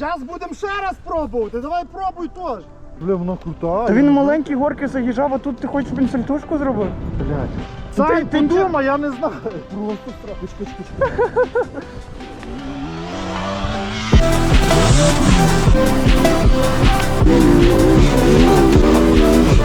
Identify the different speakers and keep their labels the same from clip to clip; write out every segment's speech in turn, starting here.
Speaker 1: Зараз будемо ще раз пробувати. Давай пробуй теж. Бля, вона крута.
Speaker 2: Та він маленькі горки заїжджав, а тут ти хочеш, щоб він сальтушку зробив?
Speaker 1: Блядь.
Speaker 2: Ти-
Speaker 1: Сань,
Speaker 2: ти-
Speaker 1: подумай, я не знаю. Просто страх. Thank почекай,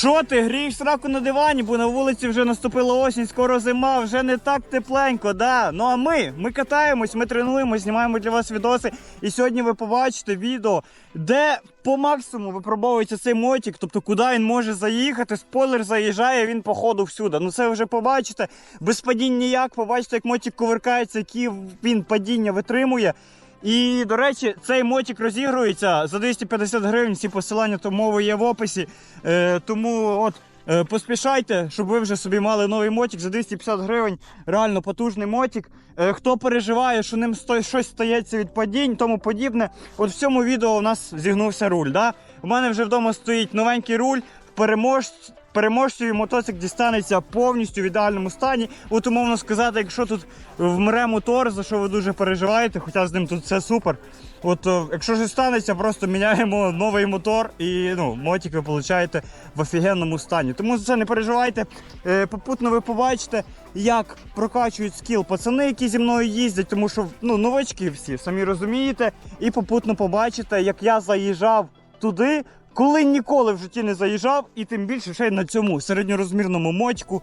Speaker 2: Що ти грієш сраку на дивані, бо на вулиці вже наступила осінь, скоро зима, вже не так тепленько, да. Ну а ми, ми катаємось, ми тренуємось, знімаємо для вас відоси. І сьогодні ви побачите відео, де по максимуму випробовується цей мотик, тобто куди він може заїхати. Спойлер заїжджає, він по ходу всюди. Ну це вже побачите. Без падінь ніяк, побачите, як мотик кувиркається, які він падіння витримує. І, до речі, цей мотик розігрується за 250 гривень. Всі посилання то мови є в описі. Е, тому от е, поспішайте, щоб ви вже собі мали новий мотик за 250 гривень. Реально потужний мотик. Е, хто переживає, що ним сто, щось стається від падінь, тому подібне. От в цьому відео у нас зігнувся руль. Да? У мене вже вдома стоїть новенький руль. Перемож... Переможцю мотоцикл дістанеться повністю в ідеальному стані. От умовно сказати, якщо тут вмре мотор, за що ви дуже переживаєте, хоча з ним тут все супер. От е, якщо щось станеться, просто міняємо новий мотор і ну, мотик ви получаєте в офігенному стані. Тому за це не переживайте. Е, попутно ви побачите, як прокачують скіл пацани, які зі мною їздять, тому що ну, новачки всі, самі розумієте. І попутно побачите, як я заїжджав туди, коли ніколи в житті не заїжджав, і тим більше ще й на цьому середньорозмірному мотику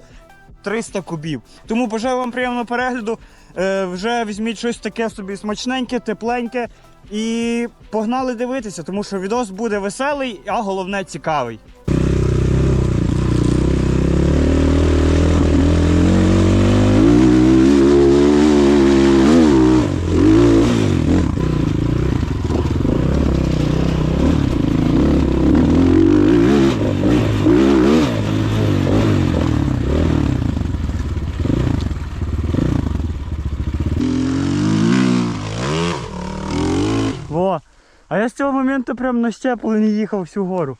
Speaker 2: 300 кубів. Тому бажаю вам приємного перегляду. Е, вже візьміть щось таке собі смачненьке, тепленьке. І погнали дивитися, тому що відос буде веселий, а головне цікавий. Во. А я з цього моменту прям на щеплені їхав всю гору.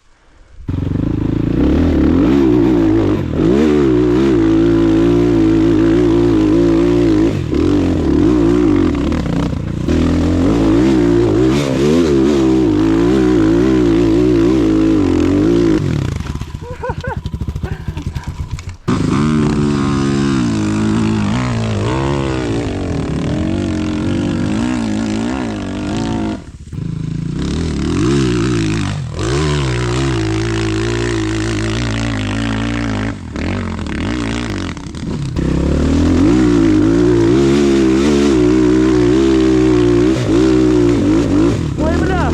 Speaker 2: Ой, бля!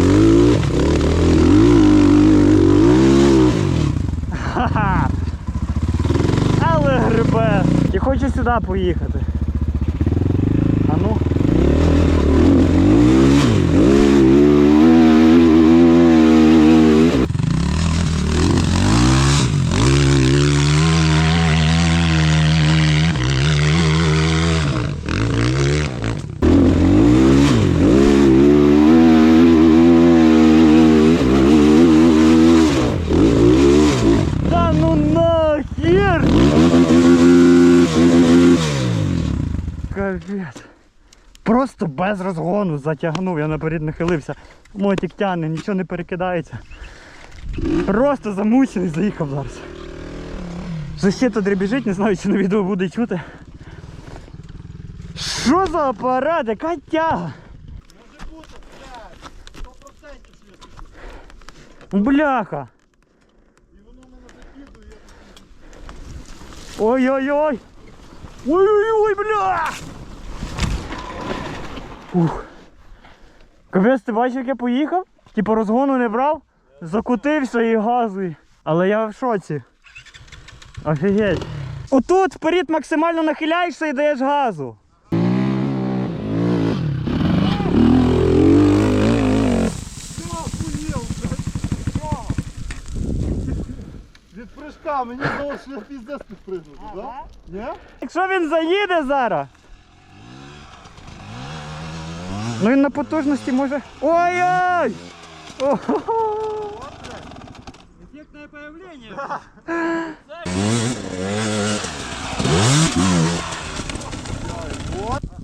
Speaker 2: Ха-ха! Але грибе! Я хочу поїхати. А ну. Да ну нахер! Капець. Просто без розгону затягнув, я наперед нахилився. Мотик тягне, нічого не перекидається. Просто замучений, заїхав зараз. Защита дребіжить, не знаю, чи на відео буде чути. Що за апарат? Яка тяга?
Speaker 1: Може бути, блядь. 100% світить.
Speaker 2: Бляха!
Speaker 1: І воно мене закидує.
Speaker 2: Ой-ой-ой! Ой-ой-ой, бля! Ух. Капець, ти бачив, як я поїхав? Типу розгону не брав, закутився і газує. Але я в шоці. Офігеть. Отут вперед максимально нахиляєшся і даєш газу.
Speaker 1: Від прыжка, мені здалося, що я піздець підпригнув, да? Ні?
Speaker 2: Якщо він заїде зараз. Ну він на потужності може. Ой-ой! Торжественне появлення.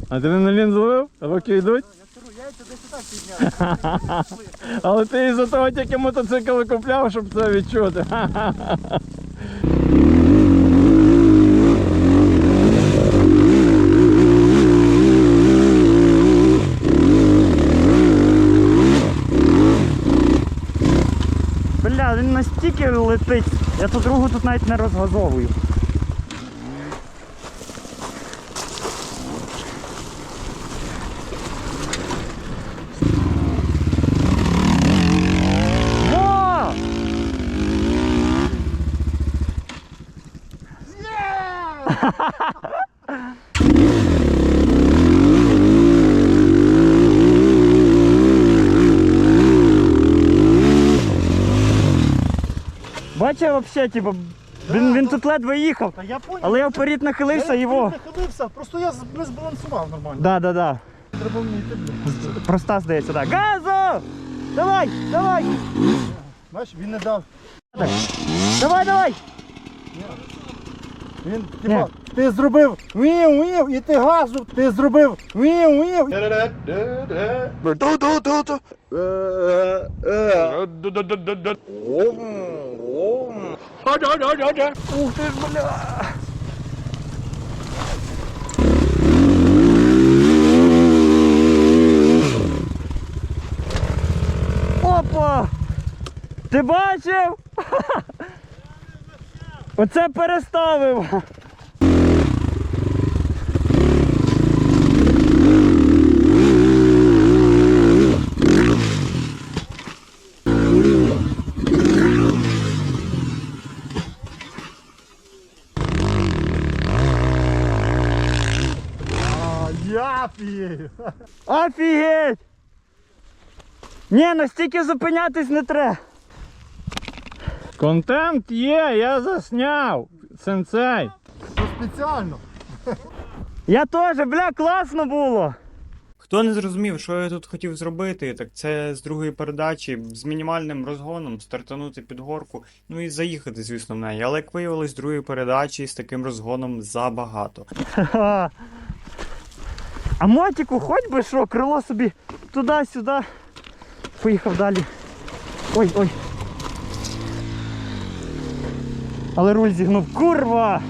Speaker 3: Адреналін зловив? Роки йдуть? Але ти із-за того тільки мотоцикл купляв, щоб це відчути.
Speaker 2: Бля, він настільки летить. Я ту другу тут навіть не розгазовую. Бачив взагалі, типу, він, він тут ледве їхав.
Speaker 1: Та я понял.
Speaker 2: Але я вперед нахилився
Speaker 1: я
Speaker 2: його.
Speaker 1: не ходився, просто я з- не збалансував нормально.
Speaker 2: Да, да, да.
Speaker 1: Треба мені йти.
Speaker 2: Проста здається, так. Газу! Давай, давай!
Speaker 1: Знаєш, він не дав.
Speaker 2: Давай, давай!
Speaker 1: Він, типа, ти зробив вів, вів, і ти газу, ти зробив вів, вів.
Speaker 2: Ух ти ж, бля! Опа! Ти бачив? Оце переставив!
Speaker 1: П'ю.
Speaker 2: Офігеть! Ні, настільки зупинятись не треба.
Speaker 3: Контент є, я засняв. Сенсей.
Speaker 1: Це спеціально.
Speaker 2: Я теж, бля, класно було. Хто не зрозумів, що я тут хотів зробити, так це з другої передачі з мінімальним розгоном стартанути під горку, ну і заїхати, звісно, в неї. Але як виявилось, з другої передачі з таким розгоном забагато. А мотику, хоч би що, крило собі туди-сюди. Поїхав далі. Ой, Але руль зігнув. Курва!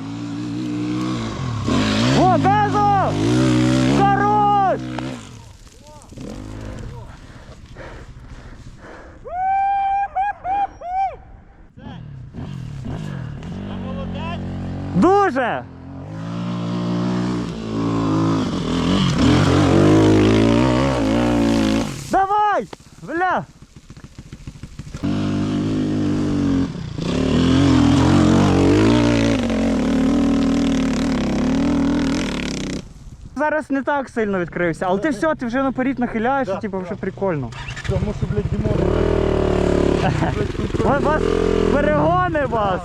Speaker 2: О, газу! Хорош! Дуже! Давай! Бля! Зараз не так сильно відкрився, але ти все, ти вже наперед нахиляєш,
Speaker 1: Да,
Speaker 2: і типу вже прикольно.
Speaker 1: Тому що, блядь, Дімон.
Speaker 2: Вас, перегони вас!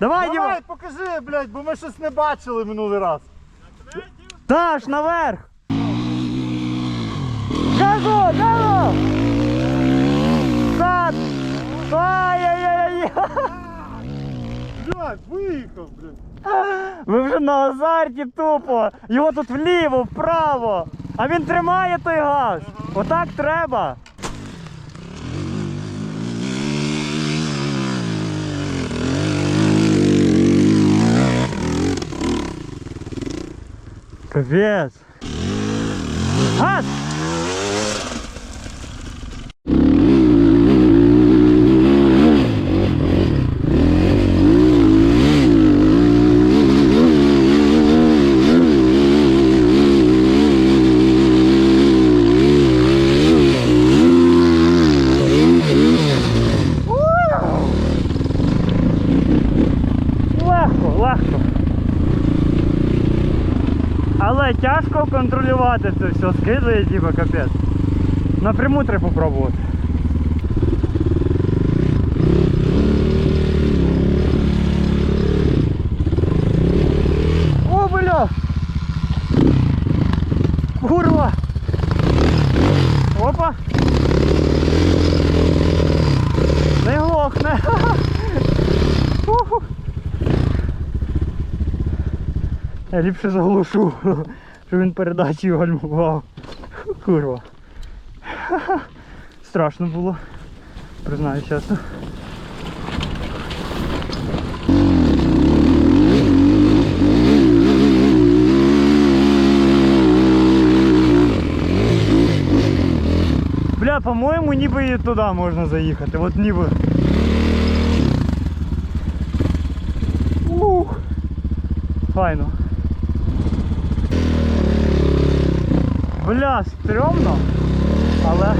Speaker 2: Давай, Діма!
Speaker 1: Давай, покажи, блядь, бо ми щось не бачили минулий раз.
Speaker 2: Даш, наверх! Газу, газу! Сад! Ай-яй-яй!
Speaker 1: Блядь, виїхав, блядь.
Speaker 2: Ви вже на азарті тупо! Його тут вліво, вправо! А він тримає той газ! Отак треба! Капець! Газ! контролювати це все, скидає типа капець. Напряму треба пробувати. О, бля! Курва! Опа! Не глохне! Я ліпше заглушу. що він передачею гальмував. Курва. Страшно було. Признаю чесно. Бля, по-моєму, ніби і туди можна заїхати. От ніби. Ух. Файно. Бля, стрьомно, але.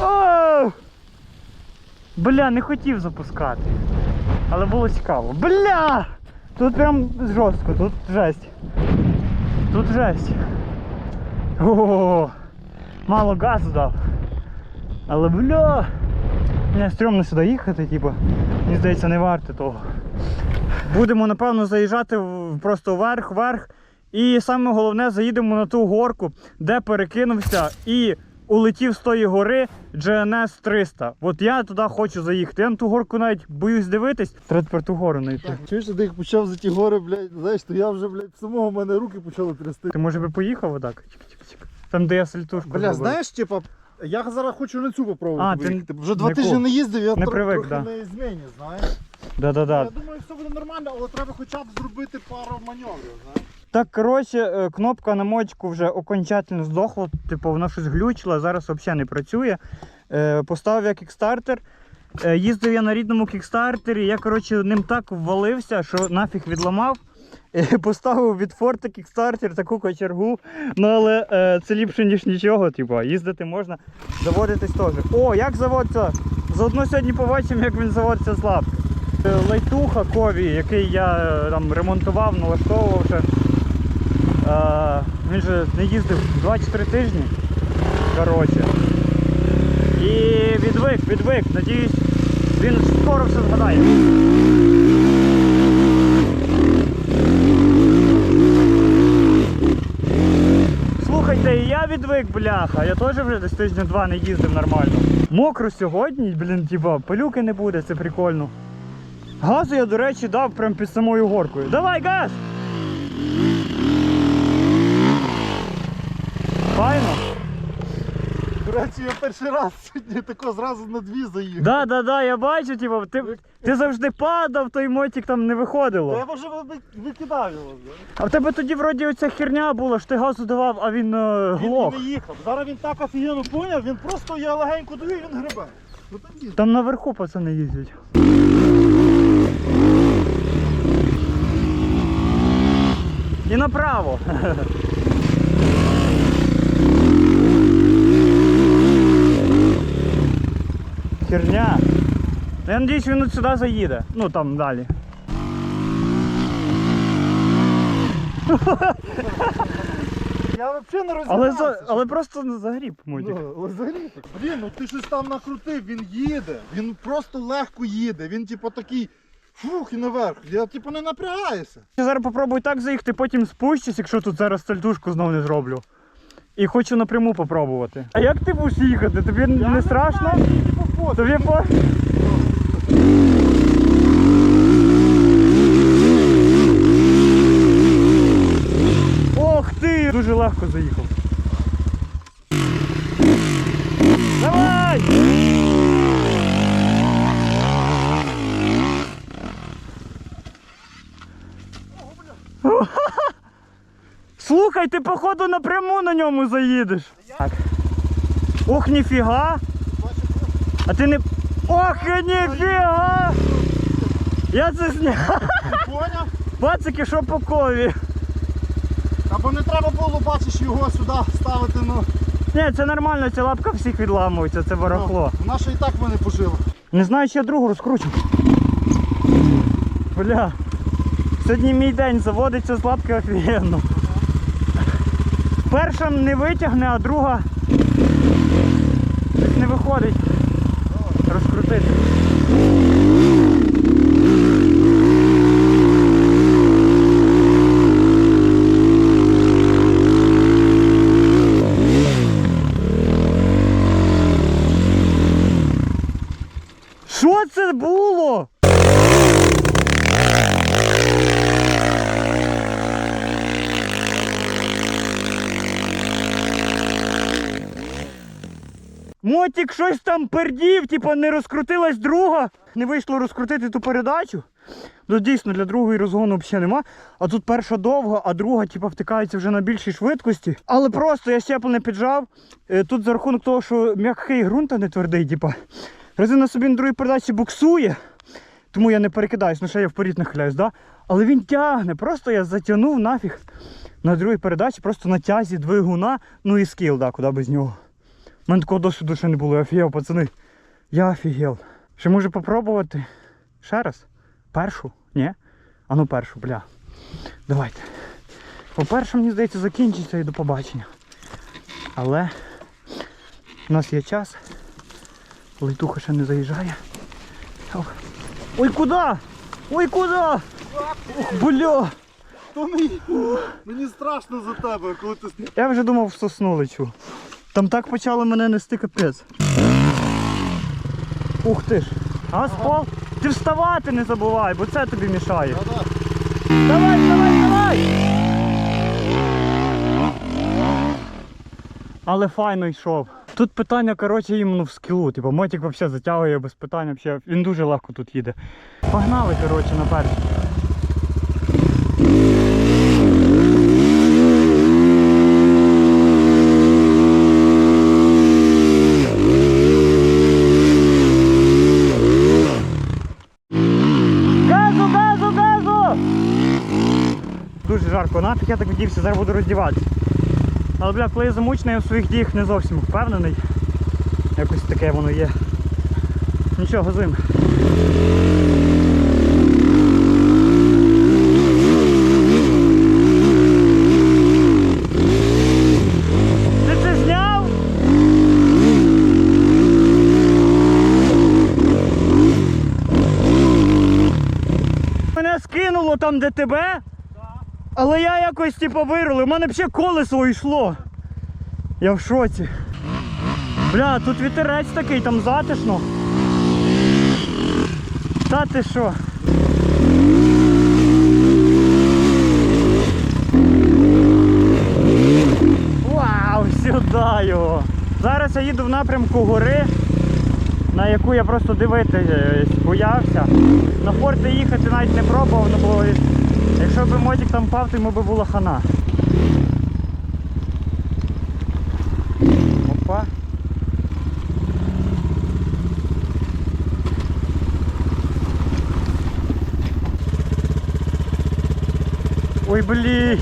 Speaker 2: О! Бля, не хотів запускати. Але було цікаво. Бля! Тут прям жорстко, тут жесть. Тут жесть. О, мало газу дав. Але бля. Мені стрьомно сюди їхати, типу. Мені здається, не варто того. Будемо, напевно, заїжджати просто вверх, вверх. І саме головне, заїдемо на ту горку, де перекинувся і улетів з тої гори GNS 300. От я туди хочу заїхати. Я на ту горку навіть боюсь дивитись. Треба тепер ту гору знайти.
Speaker 1: Чуєш, ти як почав за ті гори, блядь, знаєш, то я вже, блядь, самого в мене руки почали трясти.
Speaker 2: Ти може би поїхав отак? Там, де я сальтушку.
Speaker 1: Бля, знаєш, типа, я зараз хочу на цю
Speaker 2: А,
Speaker 1: попробувати.
Speaker 2: ти
Speaker 1: виїхати. Вже два
Speaker 2: не
Speaker 1: тижні не їздив, я
Speaker 2: не
Speaker 1: тро-
Speaker 2: привик,
Speaker 1: трохи
Speaker 2: да.
Speaker 1: не зміню, знаєш.
Speaker 2: Да-да-да.
Speaker 1: Я думаю, все буде нормально, але треба хоча б зробити пару маневрів, знаєш.
Speaker 2: Так, коротше, е, кнопка на мочку вже окончательно здохла, типу вона щось глючила, зараз взагалі не працює. Е, Поставив я кікстартер. Е, Їздив я на рідному кікстартері, я коротше ним так ввалився, що нафіг відламав. Поставив від форта кікстартер таку кочергу. Ну але е, це ліпше, ніж нічого. Типу, їздити можна, заводитись теж. О, як заводиться? Заодно сьогодні побачимо, як він заводиться з лапки. Е, Лайтуха Кові, який я е, там ремонтував, налаштовував ще. Е, він же не їздив 2-3 тижні. Коротше. І відвик, відвик. Надіюсь, він скоро все згадає. Слухайте, і я відвик, бляха. Я теж вже десь тижня два не їздив нормально. Мокро сьогодні, блін, типа, пилюки не буде, це прикольно. Газу я, до речі, дав прямо під самою горкою. Давай, газ! Файно?
Speaker 1: Речі, я перший раз сьогодні тако зразу на дві заїхав.
Speaker 2: Да, да, да, я бачу, типу, ти, ти завжди падав, той мотик там не
Speaker 1: Та
Speaker 2: виходило.
Speaker 1: я вже ви- викидав його.
Speaker 2: А в тебе тоді вроді оця херня була, що ти газу давав, а він е,
Speaker 1: Він
Speaker 2: глох.
Speaker 1: не їхав. Зараз він так офігенно поняв, він просто я легенько даю, і він грибе. Ну там їздить.
Speaker 2: Там наверху пацани їздять. І направо. Херня. Ну, Я надіюсь, він от сюди заїде. Ну там далі.
Speaker 1: Я взагалі не
Speaker 2: Але, за, але просто загріб мотик.
Speaker 1: Ну, але взагалі так. Блін, ну ти щось там накрутив, він їде. Він просто легко їде. Він типу такий фух і наверх. Я типу не напрягаюся.
Speaker 2: Я зараз попробую так заїхати, потім спущусь, якщо тут зараз сальтушку знову не зроблю. І хочу напряму попробувати. А як ти будеш їхати? Тобі не страшно?
Speaker 1: Знаю.
Speaker 2: Тобі по. Ох ти! Дуже легко заїхав. Давай! Слухай, ти походу напряму на ньому заїдеш. Так. Ох, ніфіга! А ти не. Ох, ніфіга! Я це зняв.
Speaker 1: Поняв?
Speaker 2: Пацики, що по кові?
Speaker 1: Або не треба було, бачиш, його сюди ставити, ну.
Speaker 2: Ні, це нормально, ця лапка всіх відламується, це барахло.
Speaker 1: ну, Наша і так мене пожила.
Speaker 2: Не знаю, чи я другу розкручу. Бля. Сьогодні мій день заводиться з лапки офігенно. Перша не витягне, а друга не виходить. Розкрутити. Що це було? Мотик щось там пердів, типа не розкрутилась друга. Не вийшло розкрутити ту передачу. Ну, дійсно, для другої розгону взагалі нема. А тут перша довга, а друга, типа, втикається вже на більшій швидкості. Але просто я щеплення піджав. Е, Тут за рахунок того, що м'який ґрунт, а не твердий, типа. Резина собі на другій передачі буксує. Тому я не перекидаюсь, ну ще я вперед нахиляюсь, да? Але він тягне. Просто я затягнув нафіг на другій передачі, просто на тязі двигуна, ну і скіл, да, куди без нього. У мене такого досвіду ще не було, я офігел, пацани. Я офігел. Ще може попробувати? Ще раз? Першу? Ні? А ну першу, бля. Давайте. По-перше, мені здається, закінчиться і до побачення. Але у нас є час. Лейтуха ще не заїжджає. Ой, куди? Ой, куди? Ох, бля!
Speaker 1: Мені, мені страшно за тебе, коли ти
Speaker 2: Я вже думав в сосну лечу. Там так почало мене нести капець. Ух ти ж. Аспол, ти вставати не забувай, бо це тобі мішає. Давай, давай, давай! Але файно йшов. Тут питання, коротше, іменно в скілу. Типу, мотик взагалі затягує без питань. Вообще. Він дуже легко тут їде. Погнали, коротше, наперед. Газу, газу, газу! Дуже жарко, нафіг я так вдівся, зараз буду роздіватися. Але бля, коли я замучений, я в своїх діях не зовсім впевнений. Якось таке воно є. Нічого, газуємо. Там, де тебе. Але я якось типу вирулив. У мене ще колесо йшло. Я в шоці. Бля, тут вітерець такий, там затишно. Та ти що? Вау, сюди його. Зараз я їду в напрямку гори, на яку я просто дивитись боявся. На форти їхати навіть не пробував, ну бо якщо б мотик там впав, то йому би була хана. Опа. Ой, блін.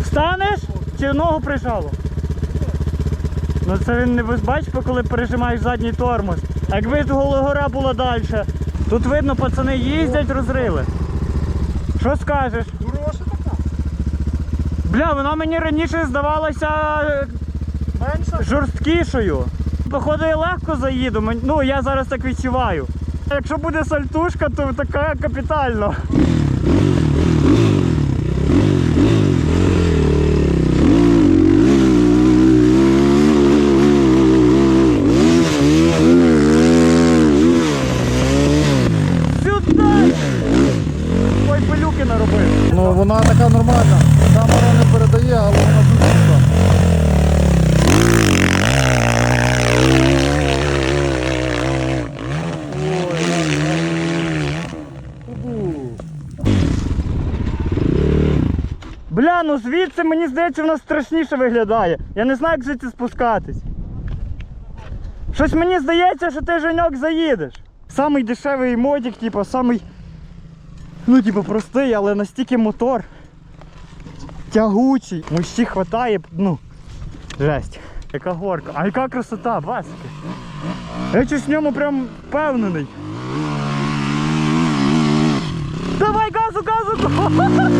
Speaker 2: Встанеш? Чи ногу прижало? Ну це він не бачиш, коли пережимаєш задній тормоз. А Якби гора була далі. Тут видно, пацани їздять, розрили. Що скажеш?
Speaker 1: хороша така?
Speaker 2: Бля, вона мені раніше здавалася е,
Speaker 1: Менша?
Speaker 2: жорсткішою. Походу я легко заїду, ну я зараз так відчуваю. Якщо буде сальтушка, то така капітально. Сюди! Ой, пилюки наробив.
Speaker 1: Ну вона така нормальна. Камера не передає, але вона дуже крута.
Speaker 2: Бля, ну здається, вона страшніше виглядає. Я не знаю, як звідси спускатись. Щось мені здається, що ти Женьок заїдеш. Самий дешевий модік, типу, самий. Ну, типу, простий, але настільки мотор. Тягучий. Мощі хватає, ну. Жесть. Яка горка. А яка красота, басики. Я щось в ньому прям впевнений. Давай газу, газу!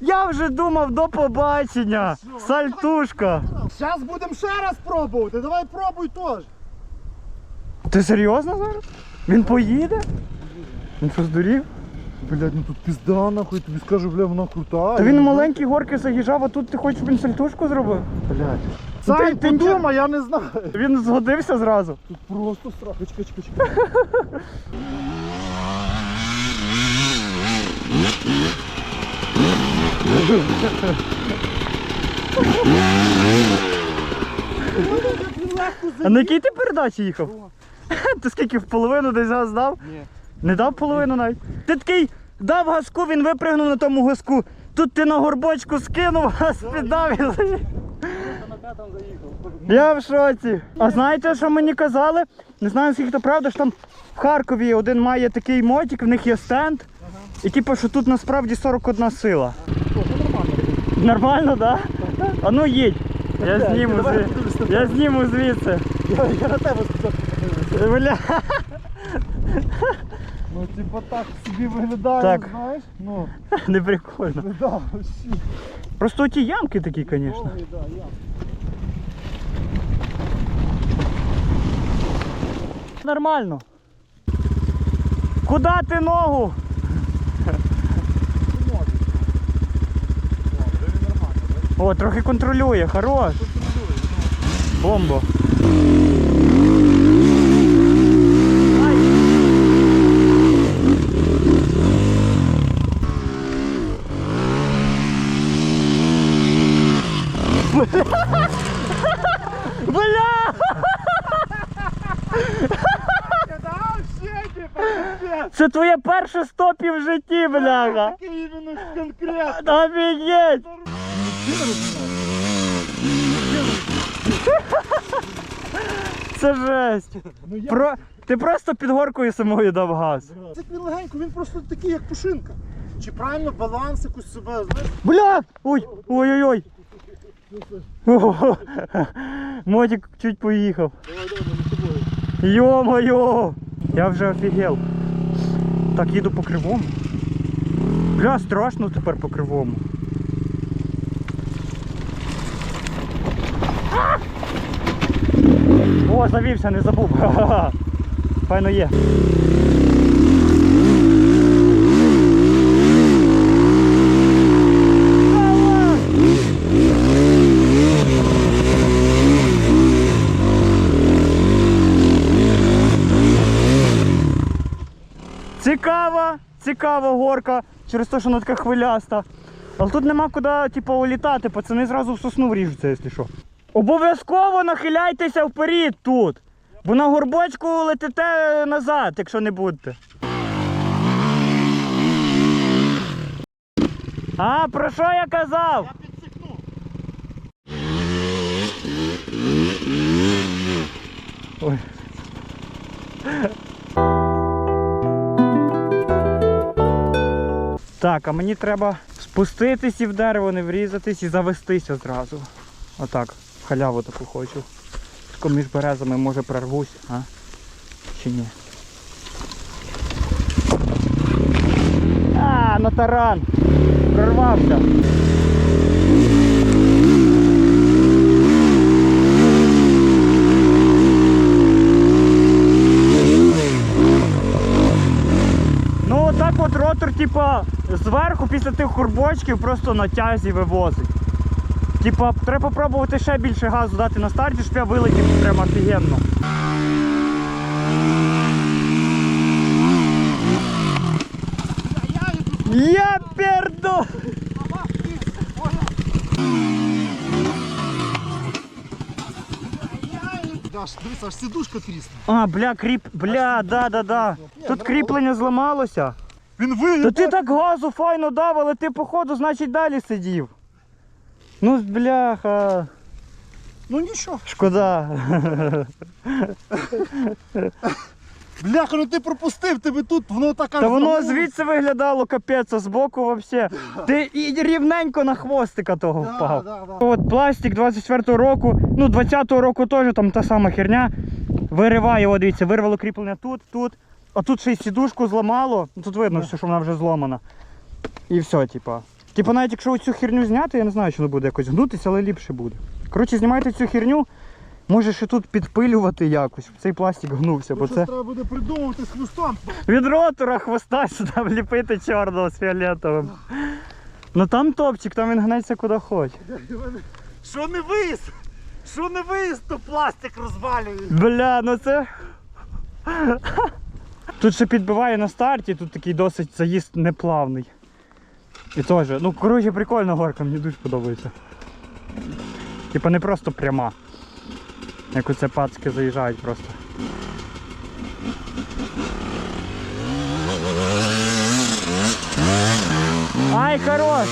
Speaker 2: Я вже думав до побачення. Сальтушка.
Speaker 1: Зараз будемо ще раз пробувати. Давай пробуй теж.
Speaker 2: Ти серйозно зараз? Він поїде? Він що здурів?
Speaker 1: Блять, ну тут пізда нахуй, тобі скажу, бля, вона крута.
Speaker 2: Та він маленькі горки заїжджав, а тут ти хочеш, щоб він сальтушку зробив?
Speaker 1: Блять.
Speaker 2: Ти-
Speaker 1: Сань,
Speaker 2: ти
Speaker 1: подумай, я не знаю.
Speaker 2: Він згодився зразу.
Speaker 1: Тут просто страх. Чекай, чекай, чекай.
Speaker 2: А на якій ти передачі їхав? Ти скільки в половину десь газ дав?
Speaker 1: Ні.
Speaker 2: Не дав половину навіть. Ти такий дав газку, він випригнув на тому газку. Тут ти на горбочку скинув, газ піддав і заїхав. Я в шоці. А знаєте, що мені казали? Не знаю, скільки то правда, що там в Харкові один має такий мотик, в них є стенд. І типу, що тут насправді 41 сила. Нормально. Да? А ну їдь. Я зніму, звідси. я зніму звідси.
Speaker 1: Я, на тебе спочатку.
Speaker 2: Бля.
Speaker 1: Ну, типа так собі виглядає,
Speaker 2: Так.
Speaker 1: знаєш? Ну,
Speaker 2: Не прикольно.
Speaker 1: да, вообще.
Speaker 2: Просто ті ямки такі, звісно.
Speaker 1: Да.
Speaker 2: Нормально. Куда ти ногу? О, трохи контролює, хорош. Бомбо. Ай. Бля! Це твоє перше стопі в житті, бляха.
Speaker 1: Такий іменно конкретно.
Speaker 2: Офігеть! Це жесть.
Speaker 1: Ну, я...
Speaker 2: Про... Ти просто під горкою самою дав газ.
Speaker 1: Це він легенько, він просто такий, як пушинка. Чи правильно баланс якусь себе, знаєш?
Speaker 2: Бля! Ой! Ой-ой-ой! Мотик чуть поїхав. Йо-моє! Я вже офігел. Так, їду по кривому. Бля, страшно тепер по кривому. О, завівся, не забув. Файно є. Цікава, цікава горка, через те, що вона така хвиляста. Але тут нема куди, типу, улітати, пацани зразу в сосну вріжуться, якщо що. Обов'язково нахиляйтеся вперед тут. Бо на горбочку летите назад, якщо не будете. А, про що я казав?
Speaker 1: Я підсікну.
Speaker 2: Ой. Так, а мені треба спуститись і в дерево, не врізатись і завестися зразу. Отак, халяву таку хочу. Тако між березами може прорвусь, а? Чи ні? А, на таран! Прорвався! Ну отак от ротор, типа, зверху після тих хурбочків просто на тязі вивозить. Типа, треба пробувати ще більше газу дати на старті, щоб я вилетів прямо офігенно. Я перду!
Speaker 1: Даш, дивись, аж сидушка трісне.
Speaker 2: А, бля, кріп. Бля, да, да, да. Тут кріплення зламалося.
Speaker 1: Він виїде.
Speaker 2: Та ти так газу файно дав, але ти походу, значить, далі сидів. Ну, бляха.
Speaker 1: Ну нічого.
Speaker 2: Шкода.
Speaker 1: Бляха, ну ти пропустив, тебе тут, воно так аж
Speaker 2: Та воно звідси виглядало капець, а збоку вообще. Ти і рівненько на хвостика того впав.
Speaker 1: да, да.
Speaker 2: От пластик 24-го року, ну 20-го року теж там та сама херня. Вириває, о, дивіться, вирвало кріплення тут, тут. А тут ще й сідушку зламало. Ну, Тут видно, все, що вона вже зломана. І все, типа. Типа навіть якщо цю херню зняти, я не знаю, чи воно буде якось гнутися, але ліпше буде. Коротше, знімайте цю херню, може ще тут підпилювати якось, щоб цей пластик гнувся, бо це.
Speaker 1: треба буде придумувати з хвостом.
Speaker 2: Від ротора хвоста сюди вліпити чорного з фіолетовим. Ну там топчик, там він гнеться куди хоче.
Speaker 1: Що не виїзд? Що не виїзд, то пластик розвалює.
Speaker 2: Бля, ну це. Тут ще підбиває на старті, тут такий досить заїзд неплавний. І теж, ну коротше, прикольна горка, мені дуже подобається. Типа не просто пряма. Як оце пацки заїжджають просто. Ай, хорош!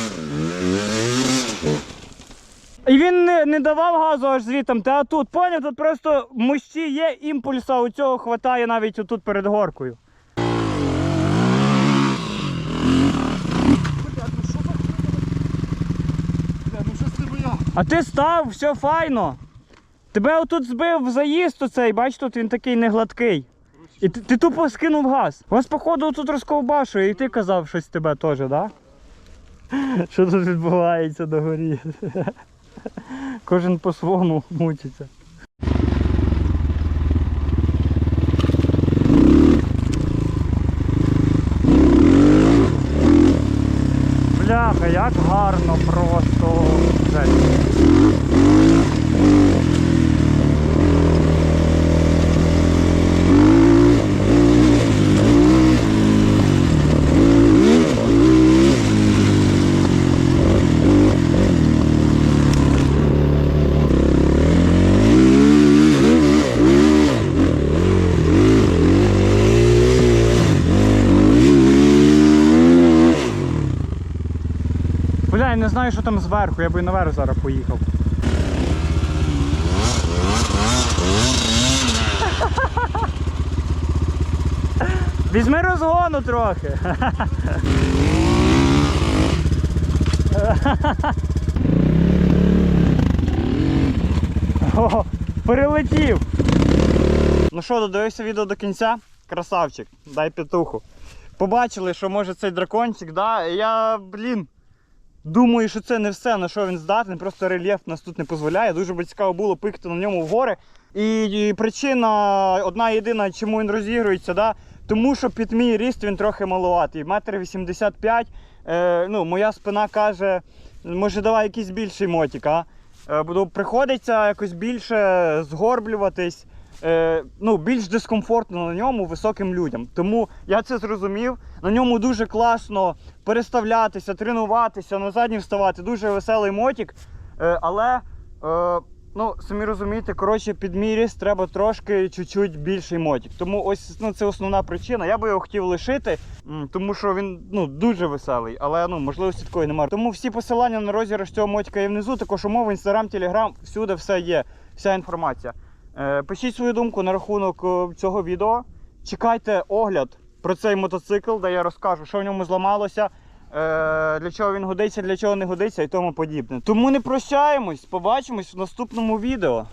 Speaker 2: І він не, не давав газу аж звітом, та тут, поняв, тут просто мощі є імпульса, у цього хватає навіть отут перед горкою.
Speaker 1: Блядь, ну що за Блядь, ну що з тебе я?
Speaker 2: А ти став, все файно. Тебе отут збив заїзд оцей, бач, тут він такий негладкий. І ти, ти тупо скинув газ. Вас, походу, тут розковбашує, і ти казав щось тебе теж, так? Да? Що тут відбувається на горі? Кожен по-своєму мучиться. Бляха, як гарно просто. Я не знаю, що там зверху, я би наверх зараз поїхав. Візьми розгону трохи. О, перелетів. Ну що, додивився відео до кінця? Красавчик, дай п'ятуху. Побачили, що може цей дракончик, да? Я, блін, думаю, що це не все, на що він здатний, просто рельєф нас тут не дозволяє. Дуже би цікаво було пикати на ньому в гори. І причина одна єдина, чому він розігрується, да? тому що під мій ріст він трохи малуватий. Метр 85. Е, ну, моя спина каже, може давай якийсь більший мотик, а? Е, приходиться якось більше згорблюватись. Е, ну, більш дискомфортно на ньому високим людям. Тому я це зрозумів. На ньому дуже класно переставлятися, тренуватися, на задні вставати. Дуже веселий мотик. Е, але, е, ну, самі розумієте, коротше, під мій ріст треба трошки чуть-чуть більший мотик. Тому ось ну, це основна причина. Я би його хотів лишити, тому що він ну, дуже веселий, але ну, можливості такої немає. Тому всі посилання на розіграш цього мотика є внизу. Також умови, інстаграм, телеграм, всюди все є, вся інформація. Е, Пишіть свою думку на рахунок е, цього відео. Чекайте огляд про цей мотоцикл, де я розкажу, що в ньому зламалося, е, для чого він годиться, для чого не годиться і тому подібне. Тому не прощаємось, побачимось в наступному відео.